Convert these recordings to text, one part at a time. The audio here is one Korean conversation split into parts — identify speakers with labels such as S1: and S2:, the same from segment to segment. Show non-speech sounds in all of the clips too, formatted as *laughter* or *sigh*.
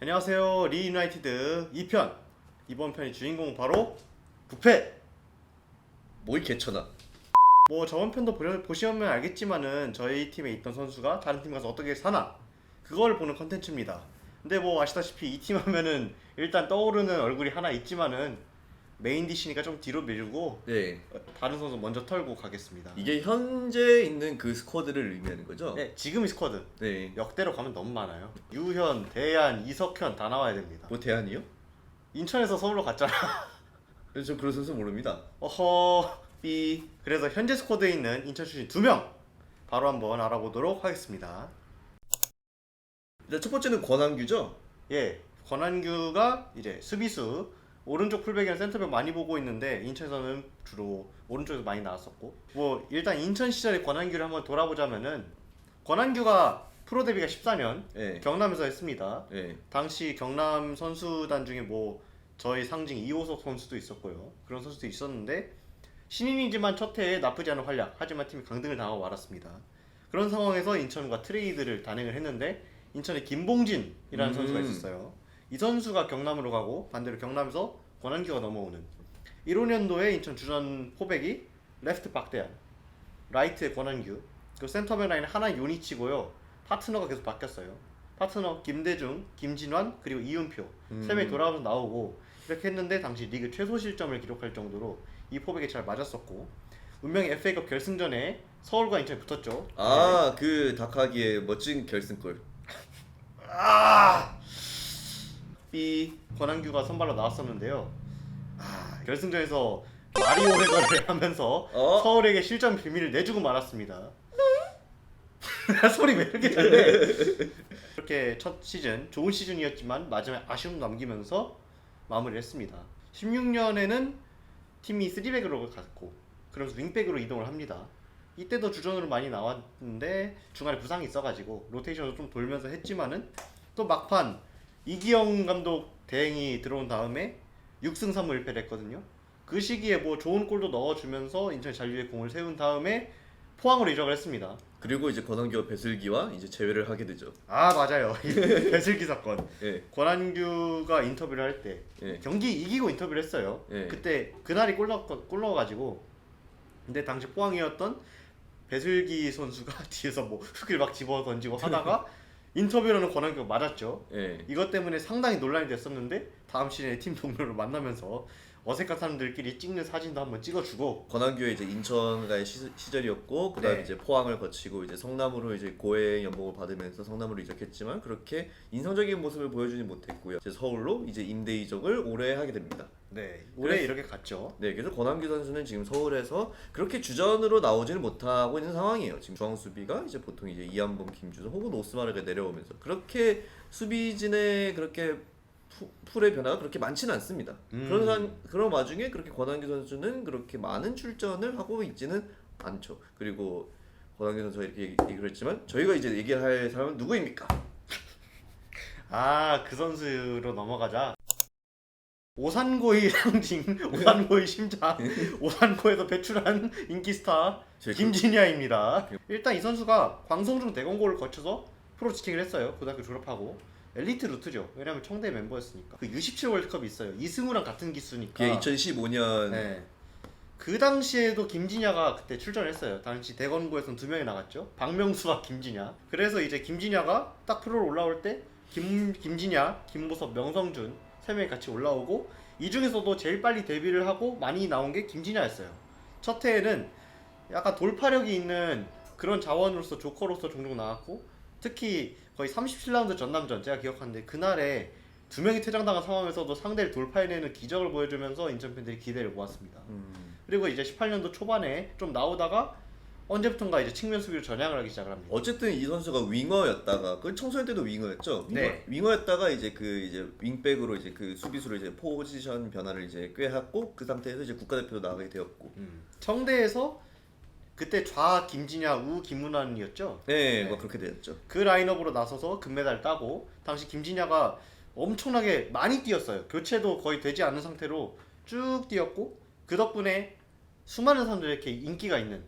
S1: 안녕하세요. 리유나이티드 2편. 이번 편의 주인공은 바로 부패!
S2: 뭘 개쳐나?
S1: 뭐 저번 편도 보려- 보시면 알겠지만은 저희 팀에 있던 선수가 다른 팀 가서 어떻게 사나? 그걸 보는 컨텐츠입니다. 근데 뭐 아시다시피 이 팀 하면은 일단 떠오르는 얼굴이 하나 있지만은 메인 디시니까 좀 뒤로 밀고
S2: 네.
S1: 다른 선수 먼저 털고 가겠습니다
S2: 이게 현재 있는 그 스쿼드를 의미하는 거죠?
S1: 네 지금 이 스쿼드
S2: 네.
S1: 역대로 가면 너무 많아요 유현, 대한, 이석현 다 나와야 됩니다
S2: 뭐 대안이요?
S1: 인천에서 서울로 갔잖아
S2: 저 그런 선수 모릅니다.
S1: 어허 삐 그래서 현재 스쿼드에 있는 인천 출신 두 명 바로 한번 알아보도록 하겠습니다
S2: 일단 첫 번째는 권한규죠?
S1: 예 권한규가 이제 수비수 오른쪽 풀백이나 센터백 많이 보고 있는데 인천에서는 주로 오른쪽에서 많이 나왔었고 뭐 일단 인천 시절의 권한규를 한번 돌아보자면은 권한규가 프로 데뷔가 14년
S2: 네.
S1: 경남에서 했습니다
S2: 네.
S1: 당시 경남 선수단 중에 뭐 저희 상징 이호석 선수도 있었고요. 그런 선수도 있었는데 신인이지만 첫 해에 나쁘지 않은 활약. 하지만 팀이 강등을 당하고 말았습니다. 그런 상황에서 인천과 트레이드를 단행을 했는데 인천에 김봉진이라는
S2: 음.
S1: 선수가 있었어요. 이 선수가 경남으로 가고 반대로 경남에서 권한규가 넘어오는 15년도에 인천 주전 포백이 레프트 박대한, 라이트에 권한규, 그 센터백 라인 하나 요니치고요. 파트너가 계속 바뀌었어요. 파트너 김대중, 김진환 그리고 이윤표
S2: 음.
S1: 세 명이 돌아가면서 나오고 이렇게 했는데 당시 리그 최소 실점을 기록할 정도로 이 포백에 잘 맞았었고 운명의 FA컵 결승전에 서울과 인천이 붙었죠.
S2: 아, 그 다카기의 멋진 결승골. *laughs*
S1: 삐 권한규가 선발로 나왔었는데요. 아, 결승전에서 마리오 해거를 *laughs* 하면서
S2: 어?
S1: 서울에게 실점 비밀을 내주고 말았습니다. *laughs* 소리 왜 이렇게 잘 내? 이렇게 첫 시즌 좋은 시즌이었지만 마지막에 아쉬움 남기면서 마무리를 했습니다. 16년에는 팀이 3백으로 갔고 그러면서 윙백으로 이동을 합니다. 이때도 주전으로 많이 나왔는데 중간에 부상이 있어가지고 로테이션을 좀 돌면서 했지만은 또 막판 이기영 감독 대행이 들어온 다음에 6승 3무 1패를 했거든요. 그 시기에 뭐 좋은 골도 넣어주면서 인천 잔류의 공을 세운 다음에 포항으로 이적을 했습니다.
S2: 그리고 이제 권한규와 배슬기와 이제 재회를 하게 되죠.
S1: 아 맞아요. *laughs* 배슬기 사건.
S2: 예.
S1: 권한규가 인터뷰를 할 때
S2: 예.
S1: 경기 이기고 인터뷰를 했어요.
S2: 예.
S1: 그때 그날이 골 넣어가지고 근데 당시 포항이었던 배슬기 선수가 *laughs* 뒤에서 뭐 흙을 막 집어 던지고 하다가 *laughs* 인터뷰로는 권한규가 맞았죠.
S2: 예.
S1: 이것 때문에 상당히 논란이 됐었는데 다음 시즌에 팀 동료를 만나면서 어색한 사람들끼리 찍는 사진도 한번 찍어주고
S2: 권한규의 이제 인천가의 시, 시절이었고 그다음
S1: 네.
S2: 이제 포항을 거치고 이제 성남으로 이제 고해 연봉을 받으면서 성남으로 이적했지만 그렇게 인상적인 모습을 보여주지 못했고요. 이제 서울로 이제 임대 이적을 올해 하게 됩니다.
S1: 네 올해
S2: 그래서-
S1: 이렇게 갔죠.
S2: 네, 그래서 권한규 선수는 지금 서울에서 그렇게 주전으로 나오지는 못하고 있는 상황이에요. 지금 중앙 수비가 이제 보통 이제 이한범, 김주성 혹은 오스마르가 내려오면서 그렇게 수비진의 그렇게 푸- 풀의 변화가 그렇게 많지는 않습니다.
S1: 음.
S2: 그런 상, 그런 와중에 그렇게 권한규 선수는 그렇게 많은 출전을 하고 있지는 않죠. 그리고 권한규 선수가 이렇게 얘기, 얘기를 했지만 저희가 이제 얘기를 할 사람은 누구입니까?
S1: 아 그 선수로 넘어가자. 오산고의 상징, 오산고의 심장, 오산고에서 배출한 인기 스타
S2: 제
S1: 김진야입니다. 일단 이 선수가 광성중 대건고를 거쳐서 프로 지킹을 했어요. 고등학교 졸업하고 엘리트 루트죠. 왜냐면 청대 멤버였으니까. 그 U17 월드컵이 있어요. 이승우랑 같은 기수니까.
S2: 그게 2015년
S1: 네. 그 당시에도 김진야가 그때 출전을 했어요. 당시 대건고에서는 두 명이 나갔죠. 박명수와 김진야. 그래서 이제 김진야가 딱 프로로 올라올 때 김, 김진야, 김보섭, 명성준 세 명이 같이 올라오고 이 중에서도 제일 빨리 데뷔를 하고 많이 나온 게 김진야였어요. 첫 해에는 약간 돌파력이 있는 그런 자원으로서 조커로서 종종 나왔고 특히 거의 37라운드 전남전 제가 기억하는데 그날에 두 명이 퇴장당한 상황에서도 상대를 돌파해내는 기적을 보여주면서 인천 팬들이 기대를 모았습니다.
S2: 음,
S1: 그리고 이제 18년도 초반에 좀 나오다가 언제부턴가 이제 측면 수비로 전향을 하기 시작을 합니다.
S2: 어쨌든 이 선수가 윙어였다가 그 청소년 때도 윙어였죠. 윙어,
S1: 네.
S2: 윙어였다가 이제 그 이제 윙백으로 이제 그 수비수로 이제 포지션 변화를 이제 꾀했고 그 상태에서 이제 국가대표로 나가게 되었고.
S1: 음. 청대에서 그때 좌 김진야, 우 김문환이었죠.
S2: 네, 뭐 그렇게 되었죠.
S1: 그 라인업으로 나서서 금메달 따고 당시 김진야가 엄청나게 많이 뛰었어요. 교체도 거의 되지 않은 상태로 쭉 뛰었고 그 덕분에 수많은 사람들에게 인기가 있는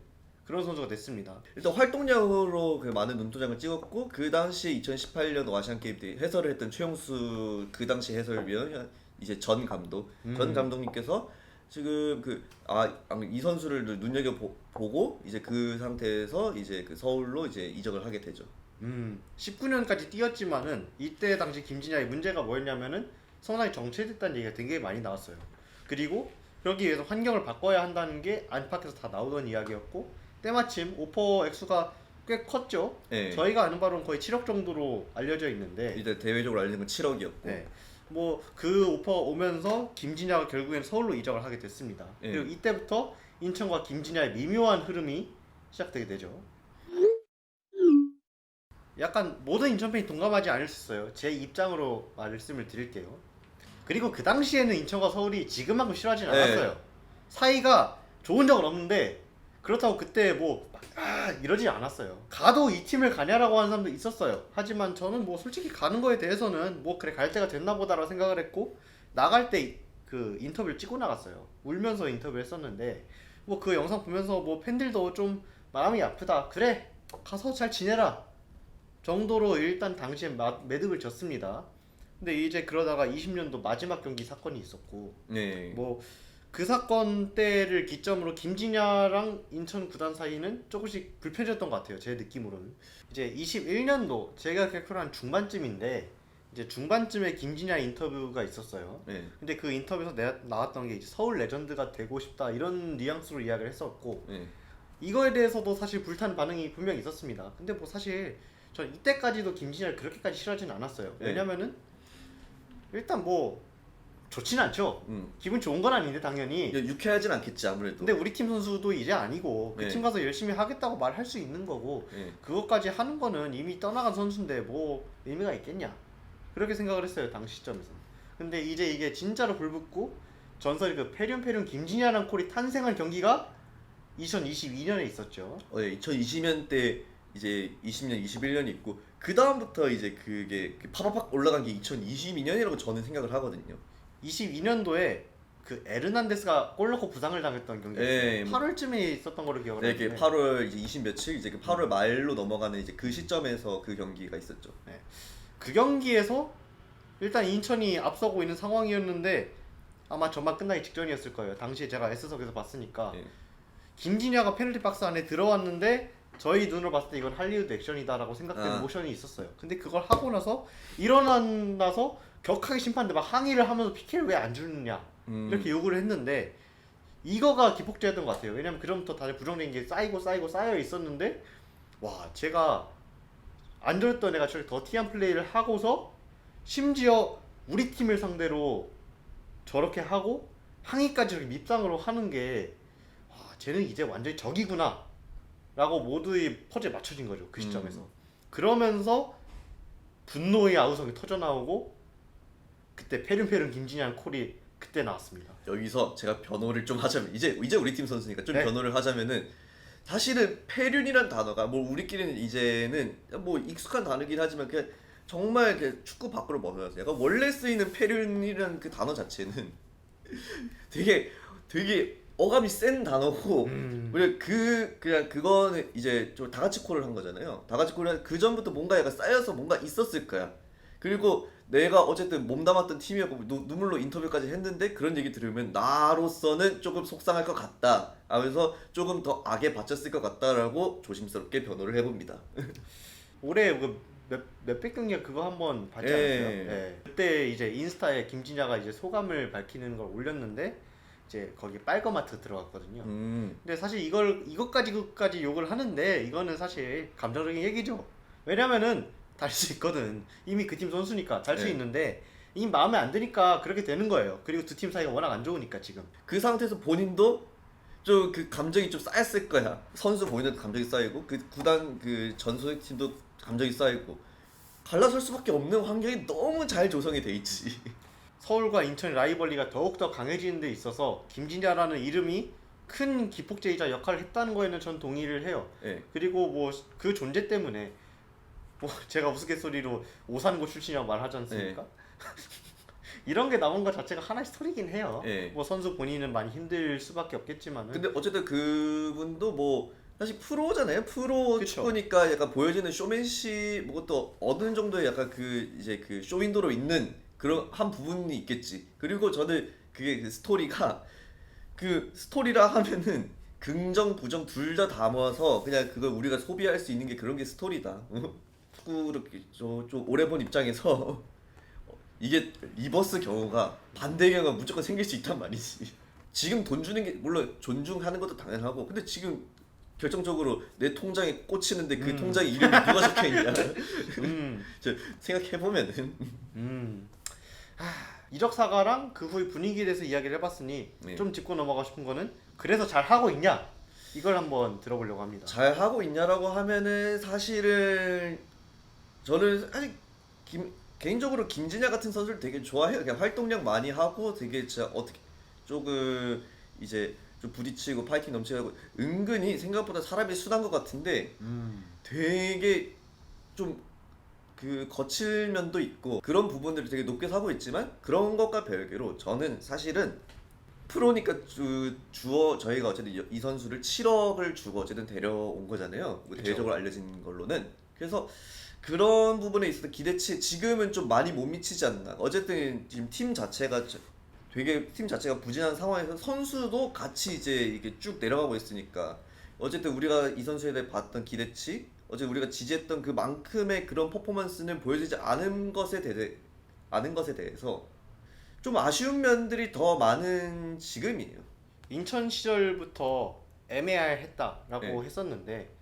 S1: 그런 선수가 됐습니다.
S2: 일단 활동량으로 그 많은 눈도장을 찍었고 그 당시 2018년 아시안 게임 때 해설을 했던 최용수 그 당시 해설위원 이제 전 감독 전
S1: 음.
S2: 감독님께서 지금 그아이 선수를 눈여겨 보, 보고 이제 그 상태에서 이제 그 서울로 이제 이적을 하게 되죠.
S1: 음, 19년까지 뛰었지만은 이때 당시 김진야의 문제가 뭐였냐면은 성장이 정체됐다는 얘기가 되게 많이 나왔어요. 그리고 그러기 위해서 환경을 바꿔야 한다는 게 안팎에서 다 나오던 이야기였고 때마침 오퍼 액수가 꽤 컸죠.
S2: 네.
S1: 저희가 아는 바로는 거의 7억 정도로 알려져 있는데
S2: 이제 대외적으로 알려진 건 7억이었고
S1: 네. 뭐 그 오퍼 오면서 김진야가 결국엔 서울로 이적을 하게 됐습니다.
S2: 예.
S1: 그리고 이때부터 인천과 김진야의 미묘한 흐름이 시작되게 되죠. 약간 모든 인천 팬이 동감하지 않을 수 있어요. 제 입장으로 말씀을 드릴게요. 그리고 그 당시에는 인천과 서울이 지금만큼 싫어하진
S2: 네.
S1: 않았어요. 사이가 좋은 적은 없는데 그렇다고 그때 뭐 막, 아, 이러지 않았어요. 가도 이 팀을 가냐라고 하는 사람도 있었어요. 하지만 저는 뭐 솔직히 가는 거에 대해서는 뭐 그래 갈 때가 됐나 보다라고 생각을 했고 나갈 때 그 인터뷰를 찍고 나갔어요. 울면서 인터뷰를 했었는데 뭐 그 영상 보면서 뭐 팬들도 좀 마음이 아프다. 그래 가서 잘 지내라 정도로 일단 당시에 마- 매듭을 졌습니다. 근데 이제 그러다가 20년도 마지막 경기 사건이 있었고
S2: 네.
S1: 뭐 그 사건 때를 기점으로 김진야랑 인천 구단 사이는 조금씩 불편해졌던 것 같아요. 제 느낌으로는. 이제 21년도 제가 기억하는 한 중반쯤인데 이제 중반쯤에 김진야 인터뷰가 있었어요.
S2: 네.
S1: 근데 그 인터뷰에서 내, 나왔던 게 이제 서울 레전드가 되고 싶다 이런 뉘앙스로 이야기를 했었고
S2: 네.
S1: 이거에 대해서도 사실 불타는 반응이 분명히 있었습니다. 근데 뭐 사실 전 이때까지도 김진야를 그렇게까지 싫어하진 않았어요.
S2: 네.
S1: 왜냐면은 일단 뭐 좋진 않죠.
S2: 음.
S1: 기분 좋은 건 아닌데 당연히.
S2: 이게 유쾌하진 않겠지 아무래도.
S1: 근데 우리 팀 선수도 이제 아니고 그
S2: 네.
S1: 팀 가서 열심히 하겠다고 말할 수 있는 거고
S2: 네.
S1: 그것까지 하는 거는 이미 떠나간 선수인데 뭐 의미가 있겠냐 그렇게 생각을 했어요 당시 시점에서 근데 이제 이게 진짜로 불붙고 전설이 그 페륜페륜 김진야란 콜이 탄생한 경기가 2022년에 있었죠
S2: 어, 예, 2020년 때 이제 20년, 21년이 있고 그 다음부터 이제 그게 그 파파팍 올라간 게 2022년이라고 저는 생각을 하거든요.
S1: 22년도에 그 에르난데스가 골 넣고 부상을 당했던 경기였어요
S2: 네,
S1: 8월쯤에 있었던 걸로 기억을
S2: 네, 이게
S1: 하는데
S2: 8월 이제 20 며칠 이제 그 8월 말로 넘어가는 이제 그 시점에서 그 경기가 있었죠.
S1: 그 경기에서 일단 인천이 앞서고 있는 상황이었는데 아마 전반 끝나기 직전이었을 거예요. 당시에 제가 S석에서 봤으니까
S2: 예.
S1: 김진야가 페널티 박스 안에 들어왔는데 저희 눈으로 봤을 때 이건 할리우드 액션이다라고 생각되는
S2: 아.
S1: 모션이 있었어요. 근데 그걸 하고 나서 일어난 나서 격하게 심판들 막 항의를 하면서 PK를 왜 안 주느냐
S2: 음,
S1: 이렇게 요구를 했는데 이거가 기폭제였던 것 같아요. 왜냐면 그럼부터 다들 부정적인 게 쌓이고 쌓이고 쌓여 있었는데 와 제가 안 좋았던 애가 저렇게 더티한 플레이를 하고서 심지어 우리 팀을 상대로 저렇게 하고 항의까지 저렇게 밉상으로 하는 게 와, 쟤는 이제 완전히 적이구나 라고 모두의 퍼즐에 맞춰진 거죠 그 시점에서
S2: 음.
S1: 그러면서 분노의 아우성이 터져 나오고 그때 페륜페륜 김진양 콜이 그때 나왔습니다
S2: 여기서 제가 변호를 좀 하자면 이제 이제 우리 팀 선수니까 좀
S1: 네.
S2: 변호를 하자면은 사실은 폐륜이란 단어가 뭐 우리끼리는 이제는 뭐 익숙한 단어긴 하지만 그냥 정말 그 축구 밖으로 벗어났어요. 약간 원래 쓰이는 폐륜이라는 그 단어 자체는 *laughs* 되게 되게 어감이 센 단어고
S1: 음.
S2: 우리가 그 그냥 그거는 이제 좀 다 같이 콜을 한 거잖아요. 다 같이 콜을 그 전부터 뭔가 약간 쌓여서 뭔가 있었을 거야. 그리고 내가 어쨌든 몸담았던 팀이었고 누, 눈물로 인터뷰까지 했는데 그런 얘기 들으면 나로서는 조금 속상할 것 같다 하면서 조금 더 악에 바쳤을 것 같다라고 조심스럽게 변호를 해봅니다. *laughs*
S1: 올해 그 몇, 몇백 경기가 그거 한번 봤지
S2: 예.
S1: 않았어요? 예. 그때 이제 인스타에 김진야가 이제 소감을 밝히는 걸 올렸는데 이제 거기 빨거마트 들어갔거든요.
S2: 음,
S1: 근데 사실 이걸 이것까지 그것까지 욕을 하는데 이거는 사실 감정적인 얘기죠. 왜냐면은 달 수 있거든. 이미 그 팀 선수니까 달수
S2: 네.
S1: 있는데 이 마음에 안 드니까 그렇게 되는 거예요. 그리고 두 팀 사이가 워낙 안 좋으니까 지금.
S2: 그 상태에서 본인도 좀 그 감정이 좀 쌓였을 거야. 선수 본인도 감정이 쌓이고 그 구단 그 전소의 팀도 감정이 쌓이고 갈라설 수밖에 없는 환경이 너무 잘 조성이 돼 있지. *laughs*
S1: 서울과 인천 라이벌리가 더욱더 강해지는 데 있어서 김진야라는 이름이 큰 기폭제이자 역할을 했다는 거에는 전 동의를 해요.
S2: 예.
S1: 그리고 뭐 그 존재 때문에 뭐 *laughs* 제가 우스갯소리로 오산고 출신이라고 말하지 않습니까? *laughs* 이런 게 나온 것 자체가 하나의 스토리긴 해요.
S2: 예.
S1: 뭐 선수 본인은 많이 힘들 수밖에 없겠지만은
S2: 근데 어쨌든 그분도 뭐 사실 프로잖아요. 프로
S1: 그쵸.
S2: 축구니까 약간 보여지는 쇼맨십 뭐또 어느 정도의 약간 그 이제 그 쇼윈도로 있는 그런 한 부분이 있겠지. 그리고 저는 그게 그 스토리가 그 스토리라 하면은 긍정 부정 둘다 담아서 그냥 그걸 우리가 소비할 수 있는 게 그런 게 스토리다. *laughs* 축구를 저좀 오래 본 입장에서 *laughs* 이게 리버스 경우가 반대 경우가 무조건 생길 수 있단 말이지. 지금 돈 주는 게 물론 존중하는 것도 당연하고 근데 지금 결정적으로 내 통장에 꽂히는데 그
S1: 음.
S2: 통장에 이름이 누가 적혀 있냐 *laughs*
S1: 음. *laughs*
S2: 생각해 보면은
S1: 음. 하, 이적 사과랑 그 후의 분위기에 대해서 이야기를 해봤으니
S2: 네.
S1: 좀 짚고 넘어가고 싶은 거는 그래서 잘 하고 있냐 이걸 한번 들어보려고 합니다.
S2: 잘 하고 있냐라고 하면은 사실은 저는 사실 김, 개인적으로 김진야 같은 선수를 되게 좋아해요. 그냥 활동량 많이 하고 되게 진짜 어떻게 조금 이제 좀 부딪히고 파이팅 넘치고 은근히 생각보다 사람이 순한 것 같은데
S1: 음.
S2: 되게 좀 그 거칠 면도 있고 그런 부분들을 되게 높게 사고 있지만 그런 것과 별개로 저는 사실은 프로니까 주, 주어 저희가 어쨌든 이- 이 선수를 7억을 주고 어쨌든 데려온 거잖아요. 뭐
S1: 그쵸.
S2: 대외적으로 알려진 걸로는 그래서 그런 부분에 있어서 기대치 지금은 좀 많이 못 미치지 않나. 어쨌든 지금 팀 자체가 저- 되게 팀 자체가 부진한 상황에서 선수도 같이 이제 이게 쭉 내려가고 있으니까 어쨌든 우리가 이 선수에 대해 봤던 기대치, 어제 우리가 지지했던 그만큼의 그런 퍼포먼스는 보여지지 않은 것에 대해 않은 것에 대해서 좀 아쉬운 면들이 더 많은 지금이에요.
S1: 인천 시절부터 애매할 했다라고
S2: 네.
S1: 했었는데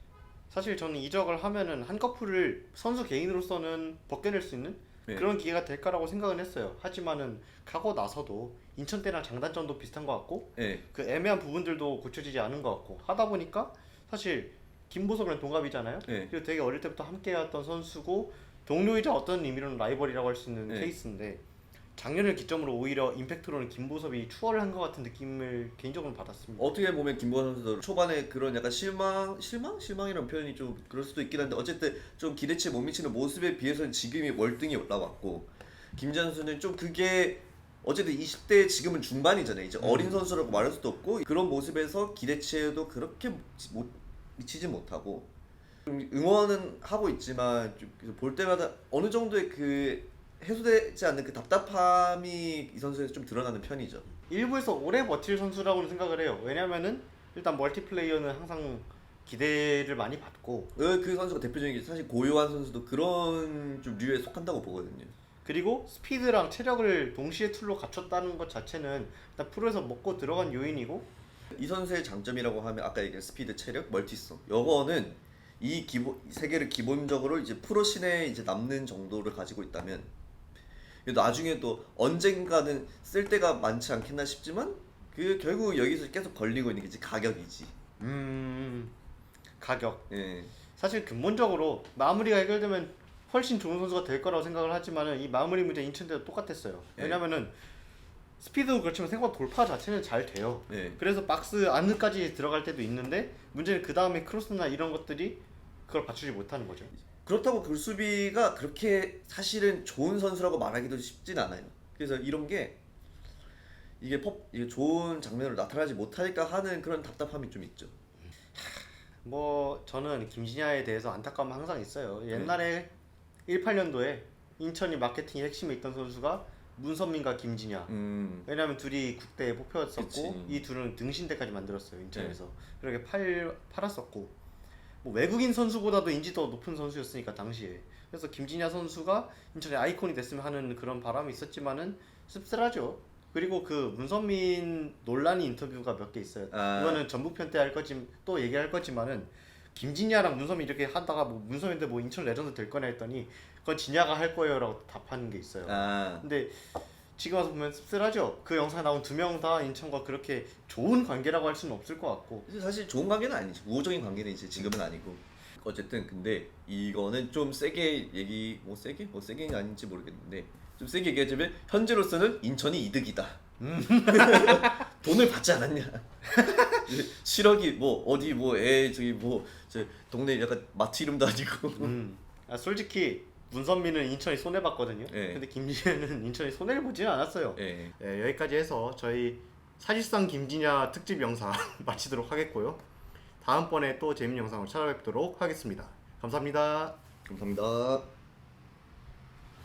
S1: 사실 저는 이적을 하면은 한꺼풀을 선수 개인으로서는 벗겨낼 수 있는
S2: 네.
S1: 그런 기회가 될까라고 생각은 했어요. 하지만은 가고 나서도 인천 때랑 장단점도 비슷한 것 같고
S2: 예.
S1: 그 애매한 부분들도 고쳐지지 않은 것 같고 하다 보니까 사실 김보석이랑 동갑이잖아요.
S2: 네.
S1: 그리고 되게 어릴 때부터 함께했던 선수고 동료이자 어떤 의미로는 라이벌이라고 할 수 있는
S2: 네.
S1: 케이스인데 작년을 기점으로 오히려 임팩트로는 김보섭이 추월을 한 것 같은 느낌을 개인적으로 받았습니다.
S2: 어떻게 보면 김보현 선수도 초반에 그런 약간 실망, 실망, 실망이라는 표현이 좀 그럴 수도 있긴 한데 어쨌든 좀 기대치에 못 미치는 모습에 비해서는 지금이 월등히 올라왔고 김지한 선수는 좀 그게 어쨌든 20대 지금은 중반이잖아요. 이제
S1: 음.
S2: 어린 선수라고 말할 수도 없고 그런 모습에서 기대치에도 그렇게 못- 못 미치지 못하고 좀 응원은 하고 있지만 좀 그래서 볼 때마다 어느 정도의 그 해소되지 않는 그 답답함이 이 선수에서 좀 드러나는 편이죠.
S1: 일부에서 오래 버틸 선수라고는 생각을 해요. 왜냐면은 일단 멀티플레이어는 항상 기대를 많이 받고
S2: 그, 그 선수가 대표적인 게 사실 고요한 선수도 그런 좀 류에 속한다고 보거든요.
S1: 그리고 스피드랑 체력을 동시에 툴로 갖췄다는 것 자체는 일단 프로에서 먹고 들어간 요인이고
S2: 이 선수의 장점이라고 하면 아까 얘기한 스피드, 체력, 멀티성. 요거는 이 기본 세 개를 기본적으로 이제 프로 신에 이제 남는 정도를 가지고 있다면 나중에 또 언젠가는 쓸 때가 많지 않겠나 싶지만 그 결국 여기서 계속 걸리고 있는 게 이제 가격이지.
S1: 음 가격
S2: 예.
S1: 사실 근본적으로 마무리가 해결되면 훨씬 좋은 선수가 될 거라고 생각을 하지만은 이 마무리 문제 인천대도 똑같았어요.
S2: 네.
S1: 왜냐면은 스피드도 그렇지만 생각보다 돌파 자체는 잘 돼요.
S2: 예.
S1: 그래서 박스 안까지 들어갈 때도 있는데 문제는 그 다음에 크로스나 이런 것들이 그걸 받추지 못하는 거죠.
S2: 그렇다고 그 수비가 그렇게 사실은 좋은 선수라고 말하기도 쉽진 않아요. 그래서 이런 게 이게 법 이게 좋은 장면으로 나타나지 못하니까 하는 그런 답답함이 좀 있죠.
S1: 뭐 저는 김진야에 대해서 안타까움 항상 있어요. 옛날에 18년도에 인천이 마케팅 핵심에 있던 선수가 문선민과 김진야.
S2: 음.
S1: 왜냐면 둘이 국대에 뽑혔었고
S2: 그치. 네.
S1: 이 둘은 등신대까지 만들었어요 인천에서 그렇게 팔 팔았었고 뭐 외국인 선수보다도 인지도 높은 선수였으니까 당시에 그래서 김진야 선수가 인천의 아이콘이 됐으면 하는 그런 바람이 있었지만은 씁쓸하죠. 그리고 그 문선민 논란이 인터뷰가 몇 개 있어요.
S2: 아.
S1: 이거는 전북편 때 할 거지 또 얘기할 거지만은 김진야랑 문선민 이렇게 하다가 뭐 문선민한테 뭐 인천 레전드 될 거냐 했더니 그건 진야가 할 거예요라고 답하는 게 있어요.
S2: 아.
S1: 근데 지금 와서 보면 씁쓸하죠. 그 영상에 나온 두 명 다 인천과 그렇게 좋은 관계라고 할 수는 없을 것 같고.
S2: 사실 좋은 관계는 아니지. 우호적인 관계는 이제 지금은 아니고. 어쨌든 근데 이거는 좀 세게 얘기 뭐 세게 뭐 세게는 아닌지 모르겠는데 좀 세게 얘기하자면 현재로서는 인천이 이득이다. *laughs* 돈을 받지 않았냐. *laughs* 7억이 뭐 어디 뭐 애 저기 뭐 저 동네 약간 마트 이름도 아니고.
S1: 음. 아, 솔직히 문선민은 인천이 손해 봤거든요.
S2: 예.
S1: 근데 김진현은 *laughs* 인천이 손해를 보지는 않았어요.
S2: 예.
S1: 네, 여기까지 해서 저희 사실상 김진야 특집 영상 *laughs* 마치도록 하겠고요. 다음번에 또 재밌는 영상으로 찾아뵙도록 하겠습니다. 감사합니다.
S2: 감사합니다.